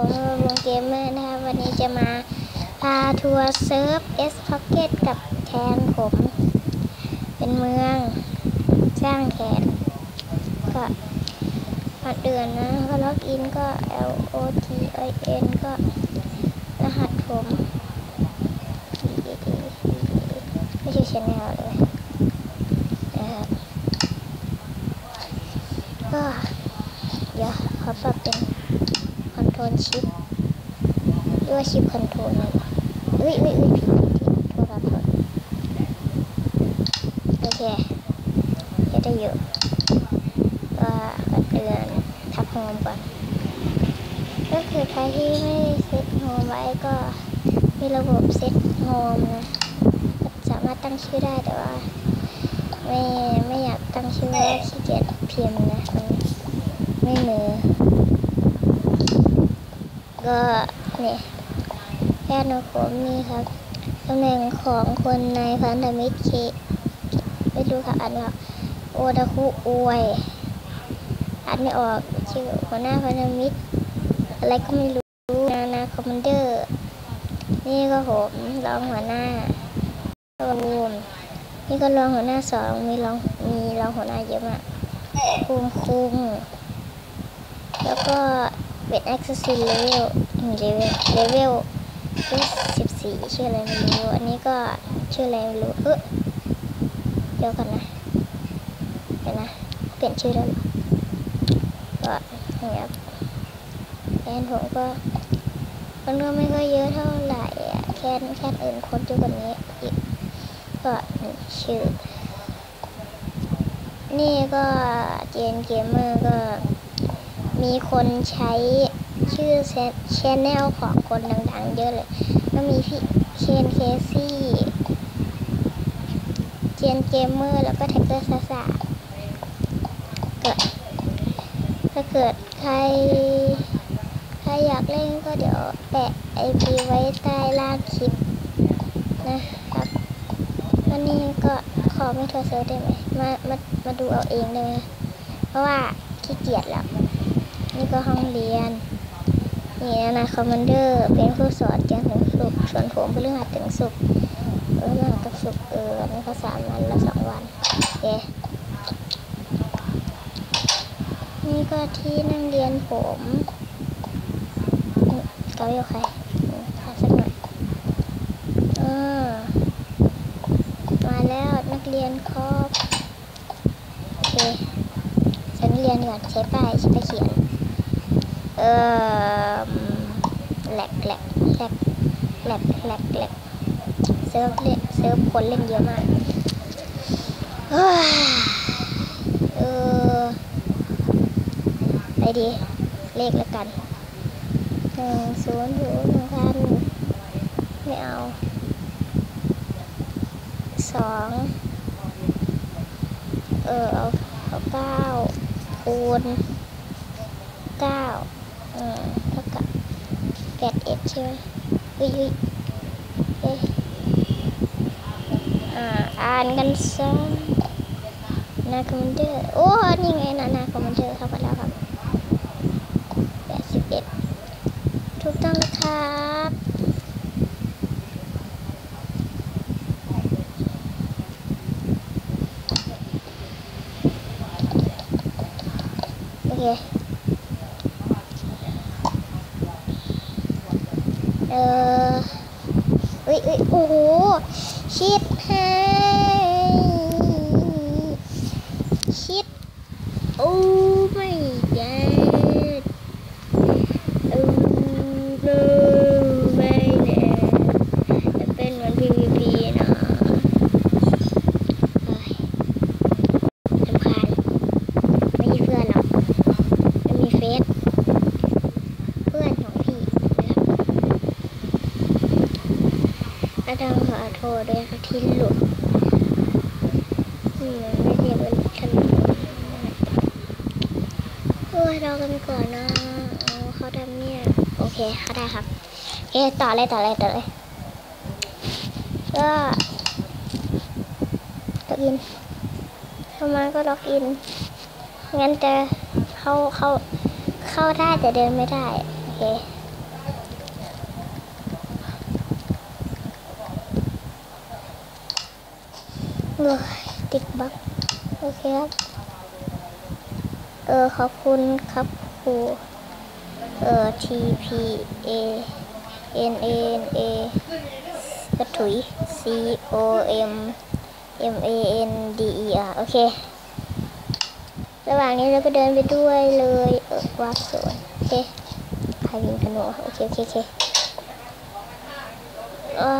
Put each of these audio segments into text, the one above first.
ผมวงเกมเมอร์นะครับ วันนี้จะมาพาทัวร์เซิร์ฟ S Pocket กับแคนผม เป็นเมืองสร้างแคนก็ก่อนเดือนนะ ก็ล็อกอินก็ L O T I N ก็รหัสผม ไม่ใช่ชแนลเลยนะครับก็ เดี๋ยวขอปรับเป็นคอน โทรลชิปหรือว่าชิปคอนโทรลเลยเอ้ยเอ้ยเอ้ยผิดผิดโทษครับโทษโอเคจะได้อยู่ก็ก่อนเตือนทับโฮมก่อนก็คือใครที่ไม่เซ็ตโฮมไว้ก็มีระบบเซ็ตโฮมนะสามารถตั้งชื่อได้แต่ว่า ไม่ไม่อยากตั้งชื่อว่าขี้เกียจพิมพ์นะมันไม่มือ ก็เนี่ยแค่นผมนี่ครับตำแหน่งของคนในพันธมิตรเคไม่รู้ค่ะอันว่าโอดาคุอวยอ่านไม่ออกชื่อหัวหน้าพันธมิตรอะไรก็ไม่รู้นานาคอมมานเดอร์ นี่ก็ผมรองหัวหน้ารูมนี่ก็รองหัวหน้าสองมีรองมีรองหัวหน้าเยอะมากคุมคุมแล้วก็ เป็น accessory level เลเวลเลเวลสิบสี่ชื่ออะไรไม่รู้ อันนี้ก็ชื่ออะไรไม่รู้ เออเดี๋ยวกันนะ เดี๋ยวนะ เปลี่ยนชื่อแล้วก็นี่ครับแคนผมก็มันก็ไม่ค่อยเยอะเท่าไหร่อะแคนแคนอื่นคนเยอะกว่านี้อีกก็นี่ชื่อ นี่ก็เจนเกมเมอร์ก็ มีคนใช้ชื่อชแนลของคนดังๆ เยอะเลย ก็มีพี่เคนเคซี่เจนเกมเมอร์แล้วก็แท็กเกอร์ซาซาก็ถ้าเกิดใคร ใครอยากเล่นก็เดี๋ยวแปะไอพีไว้ใต้ล่างคลิปนะครับ วันนี้ก็ขอไม่โทรเซิร์ชได้ไหม มา มา มาดูเอาเองได้ไหม เพราะว่าขี้เกียจแล้ว นี่ก็ห้องเรียน นี่นะคอมมานเดอร์ เป็นผู้สอนจันทร์ถึงศุกร์ส่วนผมเรื่องหัดถึงศุกร์เรื่องหัดกับศุกร์เออนี่ก็สามวันละสองวันโอเคนี่ก็ที่นั่งเรียนผมเกาอยู่ใครทาสักหน่อยเออมาแล้วนักเรียนครบโอเคฉันเรียนก่อนใช้ป้ายใช้ป้ายเขียน เออแหลกแหลกแหลกแหลกแหลกแหลกเซิร์ฟเล่นเซิร์ฟคนเล่นเยอะมากเออไปดีเลขแล้วกันหนึ่งศูนย์ศูนย์หนึ่งพันไม่เอาสองเออเอาเอาเก้าคูณเก้า อืมเท่ากับแปดเอ็ดใช่ไหมอุ้ยอุ้ยเอ๊ะอ่าอ่านกันซ้ำนาคอมมานเดอร์โอ้ นี่ไงนะนาคอมมานเดอร์เข้ามาแล้วครับแปดสิบเอ็ดถูกต้องแล้วครับโอเค อุ้ยอุ้ยโอ้โหชิดให้ชิดโอ้ไม่แย่เออไม่แน่จะเป็นเหมือน PVP เนาะเฮ้ยรำคาญไม่มีเพื่อนหรอกไม่มีเฟซ เพื่อนของพี่นะครับ ก็ต้องขอโทษด้วยครับที่หลุดอืมไม่เรียกเป็นขนมโอ้ยรอกันก่อนนะเอาเขาทำเนี่ยโอเคเขาได้ครับโอต่อเลยต่อเลยต่อเลยก็ล็อกอินเข้ามาก็ล็อกอินงั้นจะเข้าเข้าเข้าได้แต่เดินไม่ได้โอเค อติดบั๊กโอเคครับ เออ ขอบคุณครับครูเออ T P A N A N A กระถุย C O M M A N D E R โอเค ระหว่างนี้เราก็เดินไปด้วยเลยเออวักโซนโอเคใครยิงธนูโอเค โอเคโอเคอ่า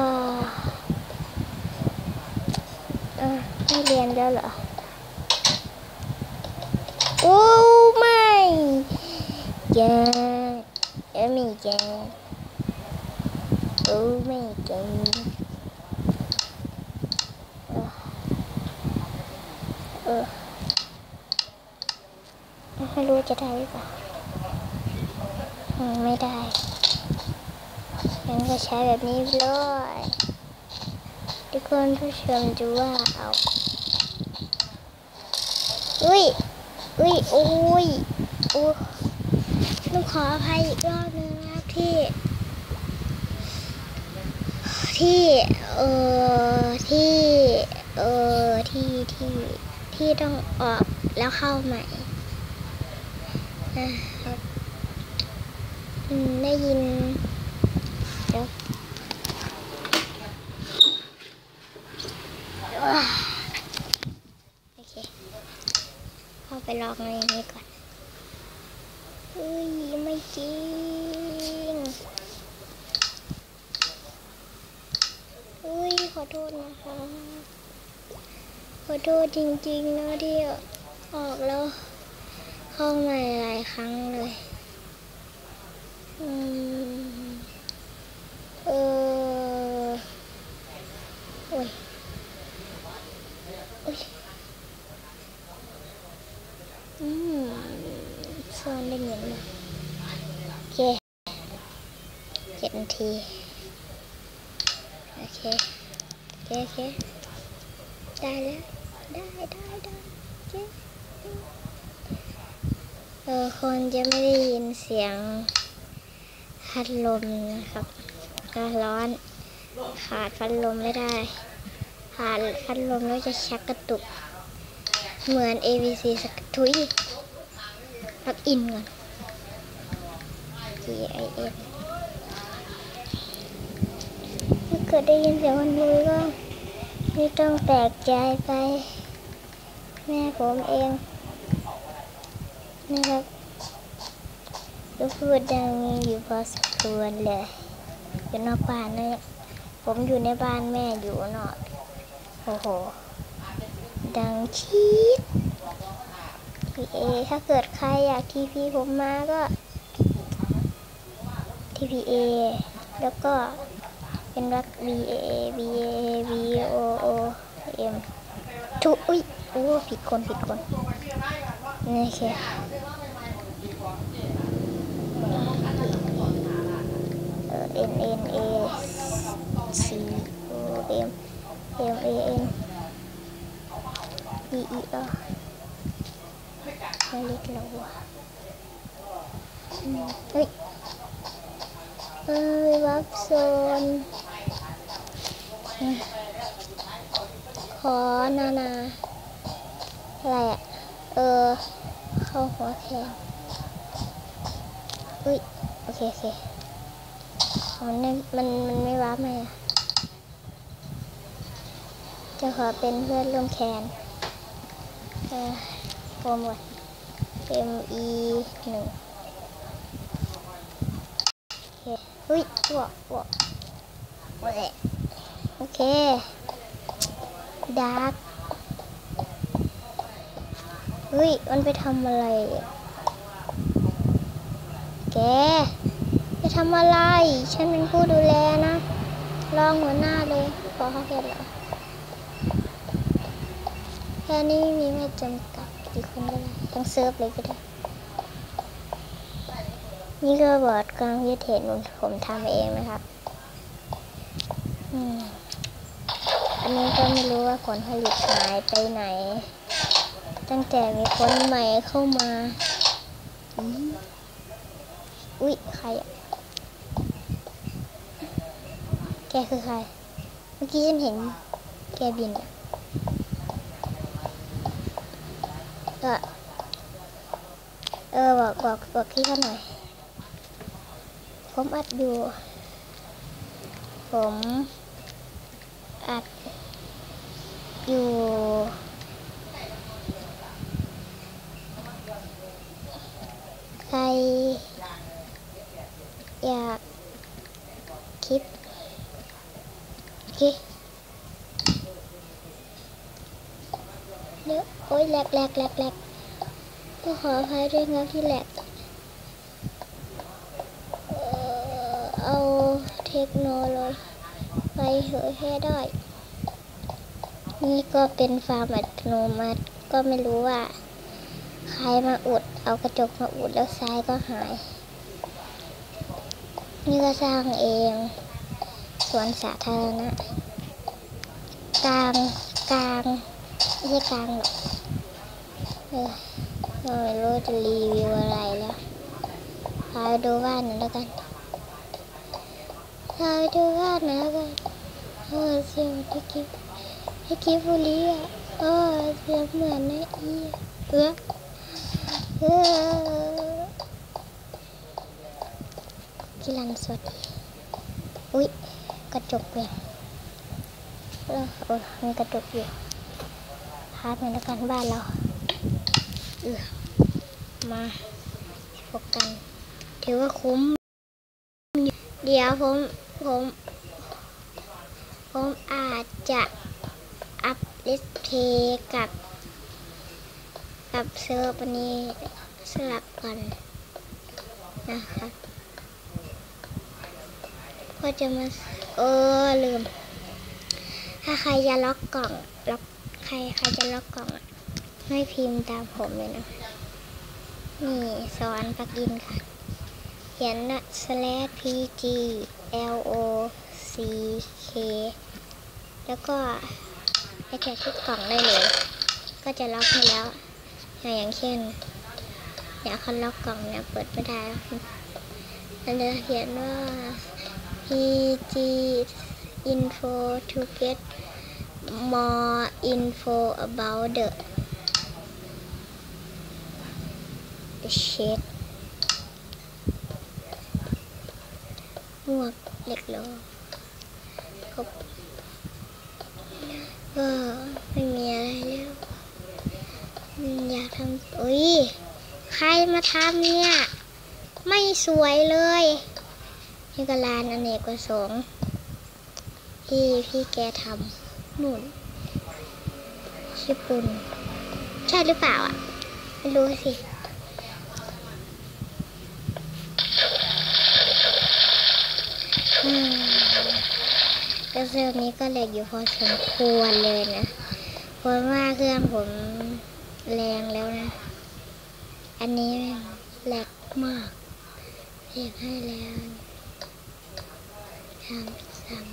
อ่า ไม่เรียนแล้วเหรอ โอ้ไม่แกเออไม่แกโอ้ไม่แกเออเออไม่รู้จะได้หรือเปล่าอืมไม่ได้งั้นก็ใช้แบบนี้เลย ทุกคนผู้ชมดูว่าเอาอุ้ยอุ้ยโอ้ยโอ้ต้องขออภัยอีกรอบนึงนะที่ ที่เออที่เออที่ที่ที่ต้องออกแล้วเข้าใหม่นะครับอืมได้ยิน เดี๋ยวว้าโอเค เข้า ไปลองในนี้ก่อนเฮ้ยไม่จริงเฮ้ยขอโทษนะคะ ขอโทษจริงๆนะที่ออกแล้ว เข้ามาหลายครั้งเลย อืม เออโอ้ยโอ้ย อืมซ่อนได้เงินเลยโอเคเจ็ ดีโอเคโอเคโอเคได้แล้วได้ได้ได้โอเคเออคนจะไม่ได้ยินเสียงพัดลมนะครับ ก็ร้อน ขาดพัดลมไม่ได้ขาดพัดลมแล้วจะชักกระตุก เหมือน ABC สักทุยล็อกอินก่อน G I N ถ้า เกิดได้ยินเสียงมันมือก็ไม่ต้องแปลกใจไป แม่ผมเอง นะครับก็พูดดังอยู่พอสมควรเลยอยู่นอกบ้านนะผมอยู่ในบ้านแม่อยู่นอกโอ้โห ดังชีด TPA ถ้าเกิดใครอยาก TP ผมมาก็ TPA แล้วก็ เป็นรัก BA BA B O O M ทุอุ้ยโอ้ผิดคนผิดคนนี่โอเคเออ N N A C O M M A N D E R ไม่เล็กเรา ขอนานา อะไรอะ เออ เข้าหัวแขนอุ้ย โอเค โอเคมันม่มันมันไม่ว้าไหมอะ จะขอเป็นเพื่อนร่วมแคนเออโปรโมท M E หนึ่งโอเคเฮ้ยอ้วกอ้วกแหวะ โอเคดาร์กเฮ้ย มันไปทำอะไร แกจะทำอะไร ฉันเป็นผู้ดูแลนะรองหัวหน้าเลยขอเขาเห็นเหรอแค่นี้มีไม่จำกัดกี่คนก็ได้ทั้งเซิร์ฟเลยก็ได้ นี่ก็บอร์ดความคิดเห็นผมทำเองนะครับ อืม อันนี้ก็ไม่รู้ว่าผลผลิตหายไปไหน ตั้งแต่มีคนใหม่เข้ามาอืมอุ๊ยใครอะแกคือใคร เมื่อกี้ฉันเห็นแกบินอะก็เออบอกบอกบอกพี่เขาหน่อย ผมอัดอยู่ ผมอัด อยู่ ใคร อยากคลิปโอเคเดี๋ยวโอ้ยแหลกแหลกแหลกแหลกก็ขออภัยด้วยครับที่แหลกเอาเทคโนโลยีไปเผยแพร่ได้ นี่ก็เป็นฟาร์มอัตโนมัติ ก็ไม่รู้ว่า ใครมาอุด เอากระจกมาอุดแล้วซ้ายก็หาย นี่ก็สร้างเองสวนสาธารณะกลางกลางไม่ใช่กลางหรอกเออไม่รู้จะรีวิวอะไรแล้วพาไปดูบ้านหน่อยแล้วกันพาไปดูบ้านหน่อยแล้วกันเออเสียงที่กิ ฟที่กิฟบุรีอะเออเสียงเหมือนนะอีเออเออกิลันสวัสดีอุ๊ยกระจกเปลี่ยเออเออมีกระจกอยู่พาไปแล้วกันบ้านเราเออมาพบกัน ถือว่าคุ้ม เดี๋ยวผม ผม ผมอาจจะ ลิสเพกับกับเซิร์ฟอันนี้สลับกันนะครับก็จะมาเออลืม ถ้าใครจะล็อกกล่องล็อกใครใครจะล็อกกล่องอะให้พิมพ์ตามผมเลยนะ นี่สอนปักอินค่ะ เขียนนะ slash pg l o c k แล้วก็ ให้แกะที่กล่องได้เลย ก็จะล็อกให้แล้ว อย่างเช่นอยากเขาล็อกกล่องเนี่ยเปิดไม่ได้แล้วมันจะเขียนว่า pg info to get more info about the shit หมวกเล็กโลครบ ก็ไม่มีอะไรแล้วอยากทำอุ้ยใครมาทำเนี่ย ไม่สวยเลยนี่ก็ร้านอเนกประสงค์ที่พี่แกทำนู่นญี่ปุ่น ใช่หรือเปล่าอะ ไม่รู้สิ อืม ก็เซลนี้ก็แหลกอยู่พอสมควรเลยนะเพราะว่าเครื่องผมแรงแล้วนะ อันนี้แหลกมากเรียกให้แล้วทำซ้ำ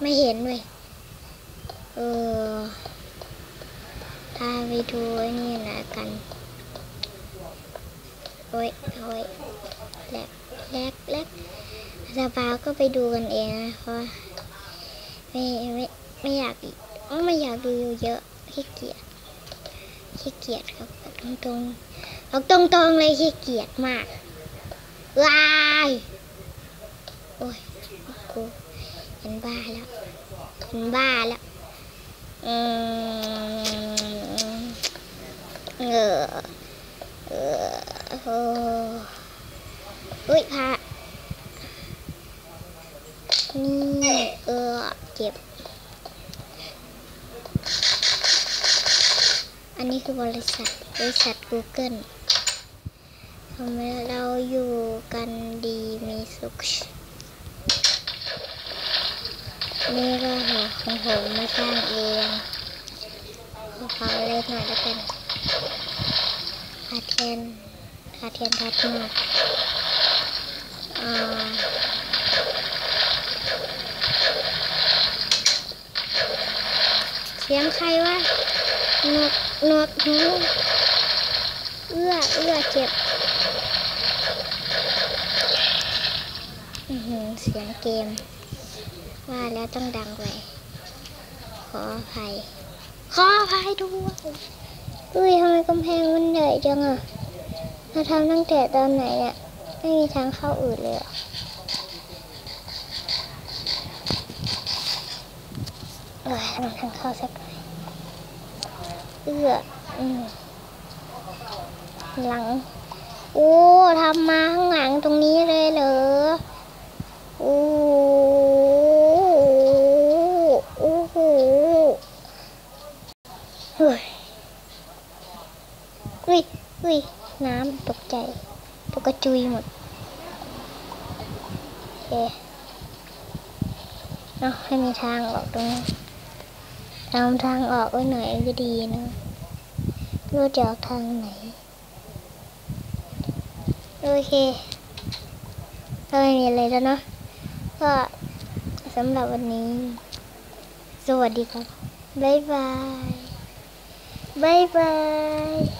ไม่เห็นเลยเออถ้าไปดูไอ้นี่นะกันโอ้ยโอ้ยแหลก แหลกแลกสปาก็ไปดูกันเองนะเพราะไม่ไม่ไม่อยากไม่อยากดูเยอะขี้เกียจขี้เกียจครับตรงๆเอาตรงๆเลยขี้เกียจมากวายโอ้ยกูเห็นบ้าแล้วเห็นบ้าแล้วอืมเออเออโอุ้ยพระนี่เออเจ็บ อันนี้คือบริษัท บริษัท Google ทำให้เราอยู่กันดีมีสุข นี่ก็หอของผมมาสร้างเองขอเล็กหน่อยแล้วกันคาเทียนคาเทียนทัดมาก อ่าเสียงใครวะหนวกหนวกหูเอื้อเอื้อเจ็บอือหือเสียงเกม ว่าแล้วต้องดังไปขออภัย ขออภัยด้วยอุ้ยทำไมกำแพงมันใหญ่จังอะมาทำตั้งแต่ตอนไหนเนี่ย ไม่มีทางเข้าอื่นเลยเหรอเออทำทางเข้าสักหน่อยเอื้ออืมหลัง โอ้ทำมาข้างหลังตรงนี้เลยเหรอ โอ้โอ้โหเฮ้ยอุ้ยอุ้ยน้ำตกใจ ตกกระจุยหมดโอเคเอาให้มีทางออกตรงนี้ทำทางออกไว้หน่อยก็ดีนะรู้จะออกทางไหน โอเคก็ไม่มีอะไรแล้วเนาะก็สำหรับวันนี้ สวัสดีครับ บ๊ายบาย บ๊ายบาย